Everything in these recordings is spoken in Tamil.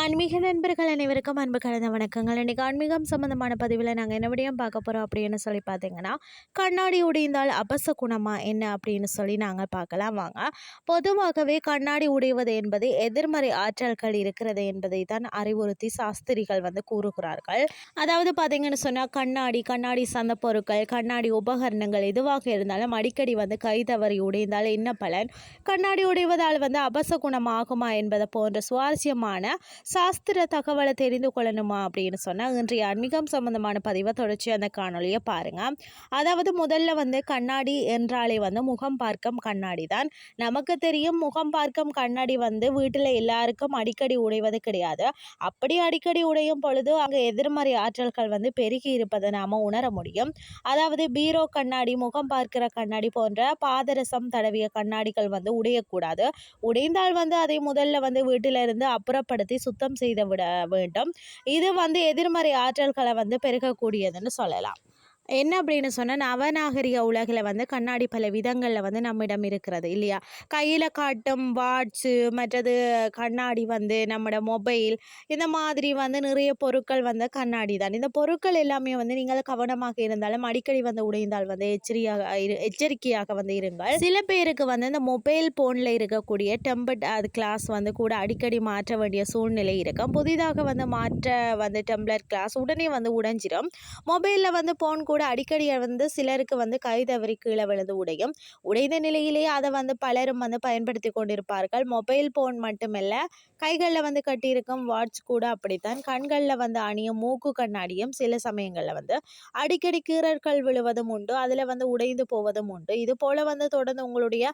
ஆன்மீக நண்பர்கள் அனைவருக்கும் அன்பு கலந்த வணக்கங்கள். இன்றைக்கி ஆன்மீகம் சம்மந்தமான பதிவில் நாங்கள் என்ன விடையும் பார்க்க போகிறோம் அப்படின்னு சொல்லி பார்த்தீங்கன்னா கண்ணாடி உடைந்தால் அபச குணமா என்ன அப்படின்னு சொல்லி நாங்கள் பார்க்கலாம் வாங்க. பொதுவாகவே கண்ணாடி உடைவது என்பது எதிர்மறை ஆற்றல்கள் இருக்கிறது என்பதை தான் அறிவுறுத்தி சாஸ்திரிகள் வந்து கூறுகிறார்கள். அதாவது பார்த்தீங்கன்னு சொன்னால் கண்ணாடி கண்ணாடி சந்த பொருட்கள் கண்ணாடி உபகரணங்கள் எதுவாக இருந்தாலும் அடிக்கடி வந்து கை தவறி உடைந்தால் என்ன பலன்? கண்ணாடி உடைவதால் வந்து அபச குணமாகுமா என்பதை போன்ற சுவாரஸ்யமான சாஸ்திர தகவலை தெரிந்து கொள்ளணுமா அப்படின்னு சொன்னால் இன்றைய ஆன்மீகம் சம்பந்தமான பதிவை தொடர்ச்சி அந்த காணொலியை பாருங்கள் அதாவது முதல்ல வந்து கண்ணாடி என்றாலே வந்து முகம் பார்க்கும் கண்ணாடி தான். நமக்கு தெரியும் முகம் பார்க்கும் கண்ணாடி வந்து வீட்டில் எல்லாருக்கும் அடிக்கடி உடைவது கிடையாது. அப்படி அடிக்கடி உடையும் பொழுது அங்கே எதிர்மறை ஆற்றல்கள் வந்து பெருகி இருப்பதை நாம் உணர முடியும். அதாவது பீரோ கண்ணாடி முகம் பார்க்கிற கண்ணாடி போன்ற பாதரசம் தடவிய கண்ணாடிகள் வந்து உடையக்கூடாது. உடைந்தால் வந்து அதை முதல்ல வந்து வீட்டிலிருந்து அப்புறப்படுத்தி சுத்தம் செய்து விட வேண்டும். இது வந்து எதிர்மறை ஆற்றல்களை வந்து பெருகக்கூடியதுன்னு சொல்லலாம். என்ன அப்படின்னு சொன்னால் நவநாகரிக உலகில் வந்து கண்ணாடி பல விதங்களில் வந்து நம்மிடம் இருக்கிறது இல்லையா? கையில் காட்டும் வாட்சு மற்றது கண்ணாடி வந்து நம்மளோட மொபைல் இந்த மாதிரி வந்து நிறைய பொருட்கள் வந்து கண்ணாடி தான். இந்த பொருட்கள் எல்லாமே வந்து நீங்கள் கவனமாக இருந்தாலும் அடிக்கடி வந்து உடைந்தால் வந்து எச்சரியாக இரு எச்சரிக்கையாக வந்து இருங்கள். சில பேருக்கு வந்து இந்த மொபைல் ஃபோனில் இருக்கக்கூடிய டெம்பர்ட் அது கிளாஸ் வந்து கூட அடிக்கடி மாற்ற வேண்டிய சூழ்நிலை இருக்கும். புதிதாக வந்து மாற்ற வந்து டெம்ப்ளர் கிளாஸ் உடனே வந்து உடைஞ்சிடும் மொபைலில் வந்து ஃபோன் கூட அடிக்கடி வந்து சிலருக்கு வந்து கை தவறி கீழே விழுந்து உடையும். உடைந்த நிலையிலேயே அதை வந்து பலரும் வந்து பயன்படுத்தி கொண்டிருப்பார்கள். மொபைல் ஃபோன் மட்டுமல்ல கைகளில் வந்து கட்டியிருக்கும் வாட்ச் கூட அப்படித்தான். கண்களில் வந்து அணியும் மூக்கு கண்ணாடியும் சில சமயங்களில் வந்து அடிக்கடி கீரர்கள் விழுவதும் உண்டு. அதில் வந்து உடைந்து போவதும் உண்டு. இது போல் வந்து தொடர்ந்து உங்களுடைய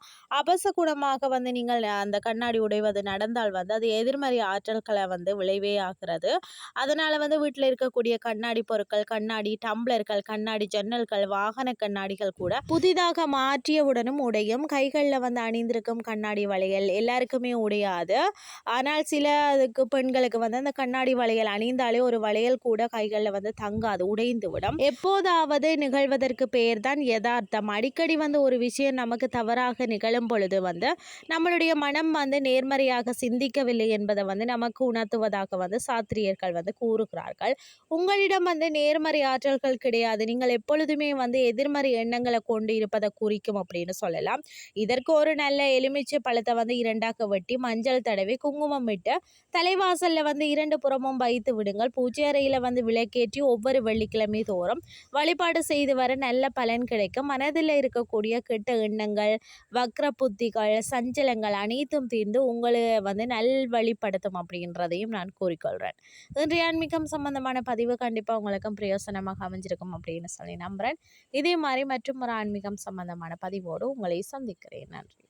அபசகுணமாக வந்து நீங்கள் அந்த கண்ணாடி உடைவது நடந்தால் வந்து அது எதிர்மறை ஆற்றல்களை வந்து விளைவே ஆகிறது. அதனால் வந்து வீட்டில் இருக்கக்கூடிய கண்ணாடி பொருட்கள் கண்ணாடி டம்ளர்கள் கண்ணாடி கண்ணாடி ஜன்னல்கள் வாகன கண்ணாடிகள் கூட புதிதாக மாற்றியவுடனும் உடையும் கைகளில் வந்து அணிந்திருக்கும் கண்ணாடி வளையல் எல்லாருக்குமே உடையாது. ஆனால் சில அதுக்கு பெண்களுக்கு வந்து அந்த கண்ணாடி வளையல் அணிந்தாலே ஒரு வளையல் கூட கைகளில் வந்து தங்காது உடைந்து விடும் எப்போதாவது நிகழ்வதற்கு பெயர் தான் யதார்த்தம். அடிக்கடி வந்து ஒரு விஷயம் நமக்கு தவறாக நிகழும் பொழுது வந்து நம்மளுடைய மனம் வந்து நேர்மறையாக சிந்திக்கவில்லை என்பதை வந்து நமக்கு உணர்த்துவதாக வந்து சாத்திரியர்கள் வந்து கூறுகிறார்கள். உங்களிடம் வந்து நேர்மறை ஆற்றல்கள் கிடையாது. நீங்கள் எப்பொழுதுமே வந்து எதிர்மறை எண்ணங்களை கொண்டு இருப்பதை குறிக்கும் அப்படின்னு சொல்லலாம். இதற்கு ஒரு நல்ல எலுமிச்சை பழத்தை வந்து இரண்டாக வெட்டி மஞ்சள் தடவி குங்குமம் விட்டு தலைவாசலில் வந்து இரண்டு புறமும் வைத்து விடுங்கள். பூஜை அறையில் வந்து விளக்கேற்றி ஒவ்வொரு வெள்ளிக்கிழமை தோறும் வழிபாடு செய்து வர நல்ல பலன் கிடைக்கும். மனதில் இருக்கக்கூடிய கெட்ட எண்ணங்கள் வக்ர புத்திகள் சஞ்சலங்கள் அனைத்தும் தீர்ந்து உங்களை வந்து நல் வழிப்படுத்தும் அப்படின்றதையும் நான் கூறிக்கொள்கிறேன் இன்றைய ஆன்மீகம் சம்பந்தமான பதிவு கண்டிப்பாக உங்களுக்கும் பிரயோசனமாக அமைஞ்சிருக்கும் அப்படின்னு சொல்லி நம்புகிறேன் இதே மாதிரி மற்றும் ஒரு ஆன்மீகம் சம்பந்தமான பதிவோடு உங்களை சந்திக்கிறேன். நன்றி.